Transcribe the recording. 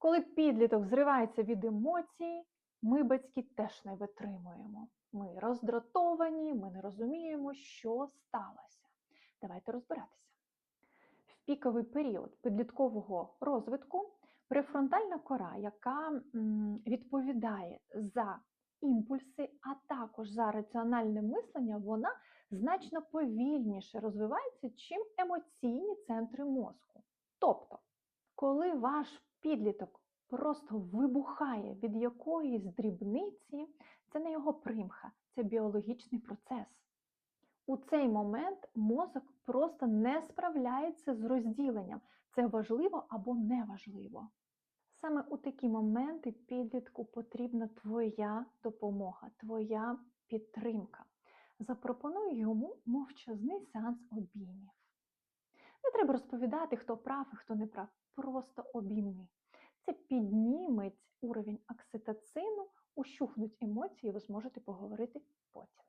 Коли підліток зривається від емоцій, ми, батьки, теж не витримуємо. Ми роздратовані, ми не розуміємо, що сталося. Давайте розбиратися. В піковий період підліткового розвитку префронтальна кора, яка відповідає за імпульси, а також за раціональне мислення, вона значно повільніше розвивається, чим емоційні центри мозку. Тобто, коли ваш підліток просто вибухає від якоїсь дрібниці, це не його примха, це біологічний процес. У цей момент мозок просто не справляється з розділенням, це важливо або неважливо. Саме у такі моменти підлітку потрібна твоя допомога, твоя підтримка. Запропонуй йому мовчазний сеанс обіймів. Не треба розповідати, хто прав і хто не прав. Просто обійми. Підніметь уровень окситоцину, ущухнуть емоції, ви зможете поговорити потім.